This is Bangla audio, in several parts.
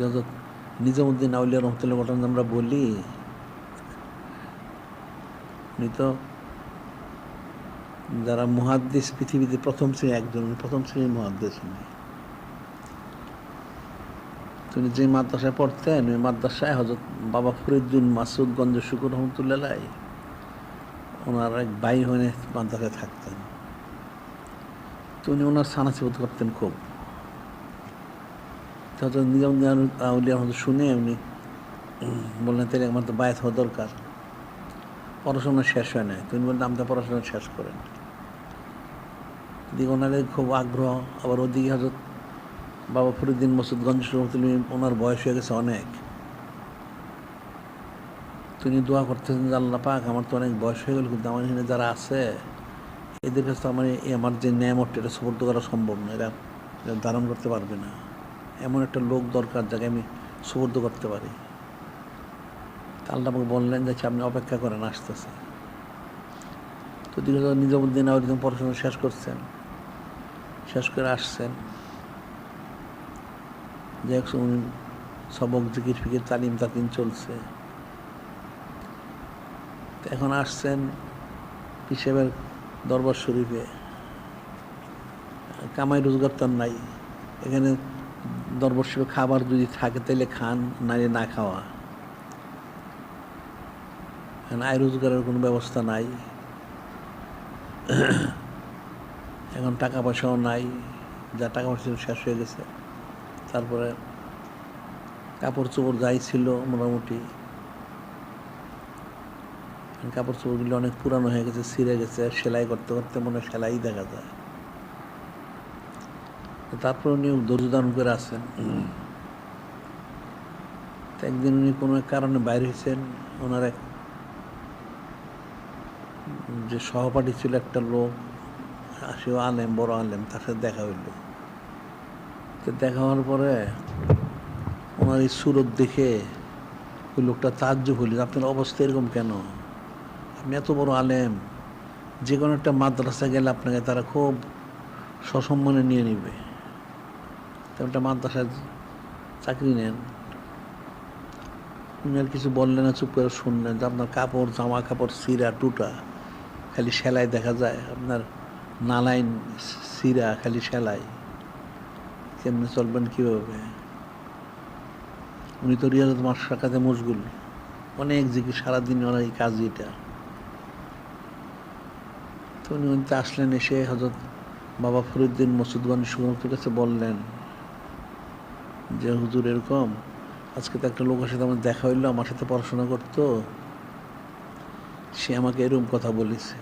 যত নিজামুদ্দিন আউলিয়া রহমতুল্লাহ ঘটনা আমরা বলি, উনি তো যারা মুহাদ্দিস পৃথিবীতে প্রথম শ্রেণি একজন প্রথম শ্রেণির মুহাদ্দিস উনি। তিনি যে মাদ্রাসায় পড়তেন, ওই মাদ্রাসায় হজরত বাবা ফরিদ্দিন মাসুদগঞ্জ শুকুর রহমতুল্লাহ ওনার এক ভাই হয়ে মাদ্রাসায় থাকতেন। তো উনি ওনার সানাসিবত করতেন খুব। আউলিয়া শুনে উনি বললেন, তাহলে আমার তো বায়াত হওয়া দরকার। পড়াশোনা শেষ হয় নাই। তুমি বললেন আমাদের পড়াশোনা শেষ করেন। দিকে ওনাদের খুব আগ্রহ। আবার ওদিকে হজরত বাবা ফরিদ্দিন মসুদগঞ্জ রহমতুল্লাহ ওনার বয়স হয়ে গেছে অনেক। তিনি দোয়া করতেছেন যে, আল্লাহ পাক আমার তো অনেক বয়স হয়ে গেল, কিন্তু আমার এখানে যারা আছে, এদের কাছে তো আমার আমার যে ন্যায় ন্যায়ামতটা এটা সুপর্দ করা সম্ভব না। এরা ধারণ করতে পারবে না। এমন একটা লোক দরকার যাকে আমি সুপর্দ করতে পারি। আল্লাহ আমাকে বললেন যে আচ্ছা, আপনি অপেক্ষা করেন আসতেছে। তো দিকে নিজামুদ্দিন আবার পড়াশোনা শেষ করছেন। শেষ করে আসছেন। যে উনি সবক জিকির ফিকির তালিম তাকিম চলছে। এখন আসছেন হিসেবের দরবার শরীফে। কামাই রোজগার তার নাই। এখানে দরবার শরীফে খাবার যদি থাকে, তাহলে খান নাইলে না খাওয়া। এখানে আয় রোজগারের কোনো ব্যবস্থা নাই। এখন টাকা পয়সাও নাই, যা টাকা পয়সা শেষ হয়ে গেছে। তারপরে কাপড় চোপড় যাই ছিল মোটামুটি। কাপড় চোপড়গুলো অনেক পুরানো হয়ে গেছে, ছিঁড়ে গেছে, সেলাই করতে করতে মনে সেলাই দেখা যায়। তারপর উনি ধৈর্য ধারণ করে আসেন একদিন উনি কোনো এক কারণে বাইরে হয়েছেন। ওনার এক যে সহপাঠী ছিল একটা লোক সেও আলেম বড় আলেম তার সাথে দেখা হইল। তো দেখা হওয়ার পরে ওনার এই সুরত দেখে ওই লোকটা তাজ্জব হইল আপনার অবস্থা এরকম কেন? আপনি এত বড় আলেম। যে কোনো একটা মাদ্রাসা গেলে আপনাকে তারা খুব সসম্মানে নিয়ে নিবে। একটা মাদ্রাসায় চাকরি নেন। উনি আর কিছু বললেন না, চুপ করে শুনলেন যে আপনার কাপড় জামা কাপড় সিরা, টুটা খালি সেলাই দেখা যায়। আপনার নালাইন, সিরা খালি সেলাই। কেমনে চলবেন কীভাবে? উনি তো রিয়াজত মাস্টার কাছে মশগুল। অনেক জিজ্ঞেস সারাদিন এই কাজ এটা। তো উনি উনিতে আসলেন এসে হজরত বাবা ফরিদ্দিন মসুদগঞ্জ সুগমতুর কাছে বললেন যে হুজুর এরকম, আজকে তো একটা লোকের সাথে আমার দেখা হইল, আমার সাথে পড়াশোনা করতো, সে আমাকে এরকম কথা বলেছে।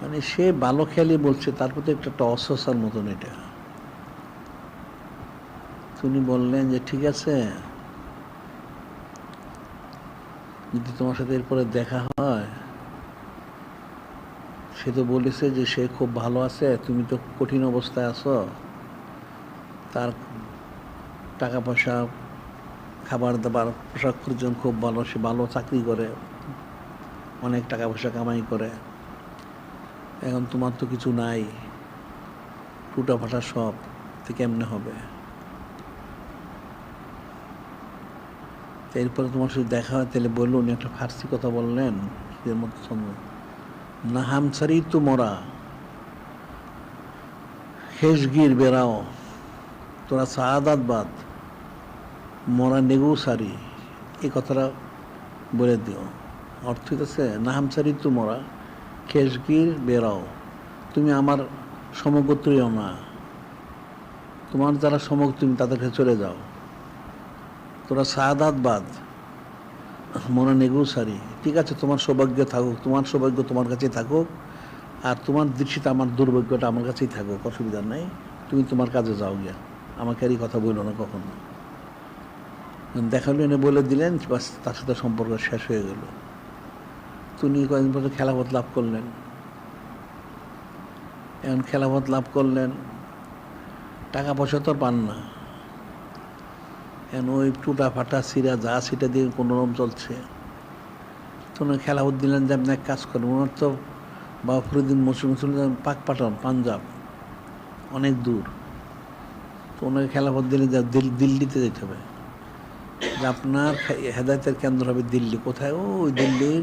মানে সে ভালো খেয়ালই বলছে তার প্রতি একটা অসসার মতন এটা। উনি বললেন যে, ঠিক আছে, যদি তোমার সাথে এরপরে দেখা হয়, সে তো বলেছে যে সে খুব ভালো আছে, তুমি তো কঠিন অবস্থায় আছো। তার টাকা পয়সা খাবার দাবার, পোশাক পরিজন খুব ভালো, সে ভালো চাকরি করে, অনেক টাকা পয়সা কামাই করে। এখন তোমার তো কিছু নাই, টুটা ফাটা সব, তো কেমনে হবে? এরপরে তোমার সাথে দেখা হয়, তাহলে বলল, উনি একটা ফার্সি কথা বললেন এর সম্ভব না হামসারি তো মরা, হেসগির বেড়াও। তোরা সাহাদাত বাদ, মরা নেগু সারি এই কথাটা বলে দিও। অর্থ হইতেছে না হামসারি তো মরা, খেসগির বেরাও। তুমি আমার সমগোত্রীয় না। তোমার যারা সমগ, তুমি তাদের কাছে চলে যাও। তোরা সাদাত বাদ মনে নেগু সারি ঠিক আছে, তোমার সৌভাগ্য থাকুক, তোমার সৌভাগ্য তোমার কাছেই থাকুক, আর তোমার দৃষ্টিতে আমার দুর্ভাগ্যটা আমার কাছেই থাকুক, অসুবিধা নেই, তুমি তোমার কাজে যাও গিয়া। আমাকে আর এই কথা বলল না কখনো দেখাল এনে বলে দিলেন বাস তার সাথে সম্পর্ক শেষ হয়ে গেল তিনি কয়েকদিন পরে খেলাপথ লাভ করলেন এখন খেলাপথ লাভ করলেন টাকা পয়সা তো পান না এখন ওই টুটা ফাটা সিরা যা সেটা দিয়ে কোনো রকম চলছে তো উনি খেলাপথ দিলেন যে আপনি এক কাজ করেন ওনার তো বাবা ফরিদিন মুসলিম পাক পাঠান পাঞ্জাব অনেক দূর তো ওনাকে খেলাফত দিলে দিল্লিতে যেতে হবে। আপনার হেদায়তের কেন্দ্র হবে দিল্লি। কোথায়? ওই দিল্লির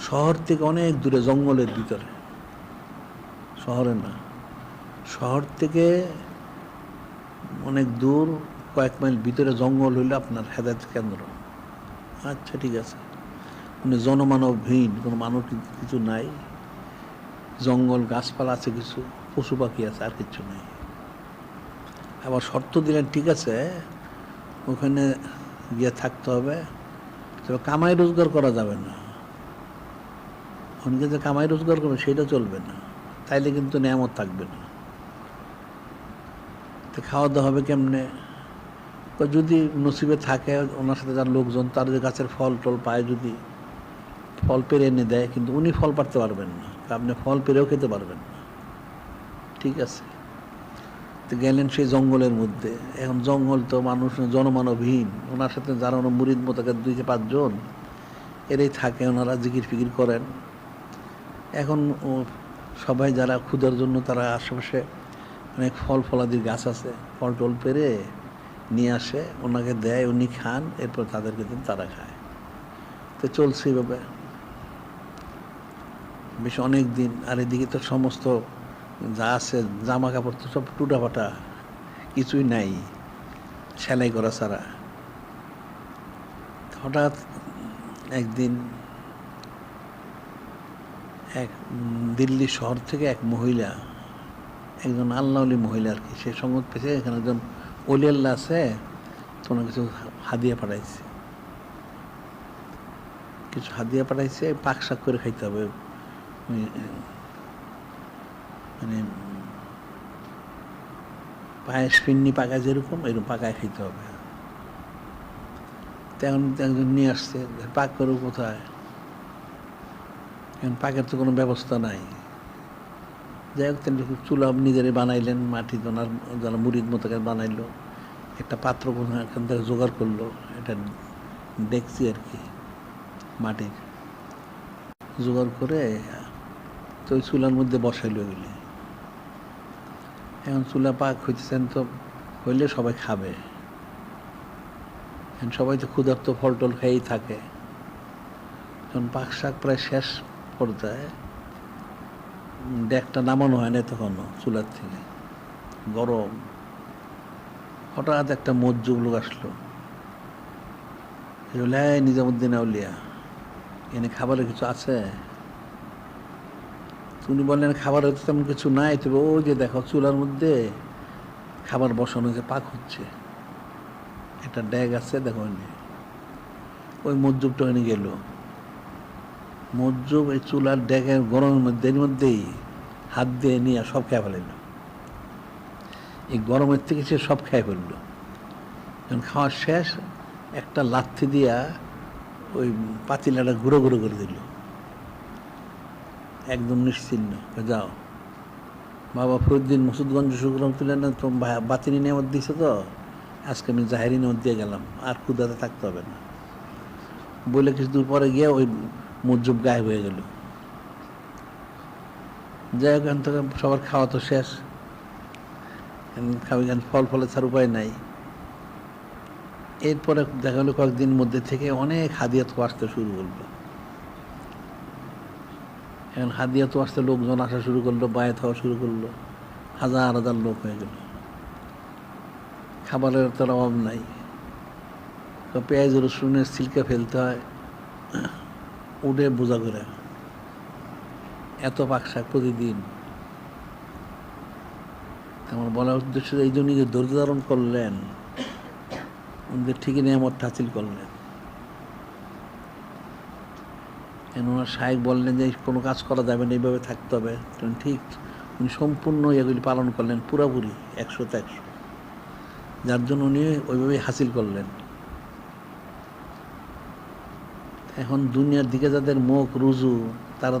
শহর থেকে অনেক দূরে, জঙ্গলের ভিতরে। শহরে না। শহর থেকে অনেক দূর, কয়েক মাইল ভিতরে জঙ্গল হইলে আপনার হেদায়ত কেন্দ্র। আচ্ছা ঠিক আছে। মানে জনমানবহীন, কোনো মানুষ কিছু নাই। জঙ্গল, গাছপালা আছে কিছু, পশু পাখি আছে, আর কিছু নাই। আবার শর্ত দিলেন, ঠিক আছে, ওখানে গিয়ে থাকতে হবে। তবে কামাই রোজগার করা যাবে না। অনেকে যে কামাই রোজগার করবে, সেটা চলবে না। তাইলে কিন্তু নিয়ামত থাকবে না। তো খাওয়া দাওয়া হবে কেমনে? যদি নসিবে থাকে, ওনার সাথে যার লোকজন, তার যে গাছের ফল টল পায়, যদি ফল পেরে এনে দেয়, কিন্তু উনি ফল পারতে পারবেন না। আপনি ফল পেরেও খেতে পারবেন না। ঠিক আছে। তো গেলেন সেই জঙ্গলের মধ্যে। এখন জঙ্গল তো মানুষ জনমানবহীন। ওনার সাথে যারা ওনার মুরিদ মোতাকে দুই পাঁচজন, এরাই থাকে, ওনারা জিকির ফিকির করেন। এখন সবাই যারা ক্ষুধার জন্য তারা আশেপাশে অনেক ফল ফলাদির গাছ আছে, ফল টল পেরে নিয়ে আসে, ওনাকে দেয়, উনি খান, এরপর তাদেরকে দিন, তারা খায়। তো চলছে এইভাবে বেশ অনেক দিন আর এদিকে তো সমস্ত যা আছে জামা কাপড় তো সব টুটাফাটা, কিছুই নাই, সেলাই করা ছাড়া। হঠাৎ একদিন এক দিল্লি শহর থেকে এক মহিলা, একজন আল্লাহলি মহিলা আর কি, সে সঙ্গত পেয়েছে, এখানে একজন অলি আল্লাহ আছে তোমার কিছু হাদিয়া পাঠাইছে। কিছু হাদিয়া পাঠাইছে, পাক শাক করে খাইতে হবে। মানে পায়েস ফিন্নি পাকা যেরকম, এরকম পাকায় খাইতে হবে। তেমন একজন নিয়ে আসছে পাক করব কোথায়? এখন পাকের তো কোনো ব্যবস্থা নাই। যাই হোক, তিনি চুলা নিজেরাই বানাইলেন, মাটি দোনার যারা মুড়ির মতো বানাইলো। একটা পাত্র এখান থেকে জোগাড় করল, এটা দেখছি আর কি, মাটির। জোগাড় করে তো ওই চুলার মধ্যে বসাইলো এগুলি। এখন চুলা পাক হইতেছেন তো হইলে সবাই খাবে। এখন সবাই তো ক্ষুধার্ত ফল টল খেয়েই থাকে। যখন পাক শাক প্রায় শেষ পর্যায়ে, ডেকটা নামানো হয় না তখনও চুলার থেকে। গরম। হঠাৎ একটা মজ্জুব লোক আসলো। নিজামুদ্দিন আউলিয়া এনে খাবারের কিছু আছে? উনি বললেন খাবার হয়তো তেমন কিছু নাই, তবে ওই যে দেখো, চুলার মধ্যে খাবার বসানো হয়েছে পাক হচ্ছে, একটা ড্যাগ আছে, দেখো। ওই মজ্জুবটা ওখানে গেল। মজ্জুব এই চুলার ড্যাগের গরমের মধ্যে এর মধ্যেই হাত দিয়ে নিয়ে সব খেয়ে ফেলাইল এই গরমের থেকে সে সব খেয়ে ফেলল। যখন খাওয়া শেষ, একটা লাথি দিয়া ওই পাতিলাটা ঘুরো ঘুরো করে দিল। একদম নিশ্চিন্ন। যাও। বাবা ফরুদ্দিন মসুদগঞ্জ সুগ্রাম তুলে না তো বাতিনি নেমত দিছে তো। আজকে আমি জাহেরি নেমত দিয়ে গেলাম, আর ক্ষুদাতে থাকতে হবে না। বলে কিছু দূর পরে গিয়ে ওই মজ্জুব গায়েব হয়ে গেল। যাই হোক থেকে সবার খাওয়া তো শেষ। খাবি গান ফল ফলে ছাড় উপায় নাই। এরপরে দেখা গেলো কয়েকদিন মধ্যে থেকে অনেক হাদিয়াত আসতে শুরু করল। এখন হাদিয়া তো আসতে লোকজন আসা শুরু করল, বায়াত হওয়া শুরু করল। হাজার হাজার লোক হয়ে গেল। খাবারের তো অভাব নাই। পেঁয়াজ রসুনের সিলকা ফেলতে হয়। উঠে বোঝা করে। এত পাক শাক প্রতিদিন। আমার বলার উদ্দেশ্য এই জন্য যে ধৈর্য ধারণ করলেন ঠিকই নিয়ামত হাসিল করলেন কেন ওনার সাহেব বললেন যে কোনো কাজ করা যাবে না, এইভাবে থাকতে হবে। ঠিক উনি সম্পূর্ণ এগুলি পালন করলেন, পুরাপুরি একশোতে একশো। যার জন্য উনি ওইভাবেই হাসিল করলেন। এখন দুনিয়ার দিকে যাদের মুখ, রুজু, তারা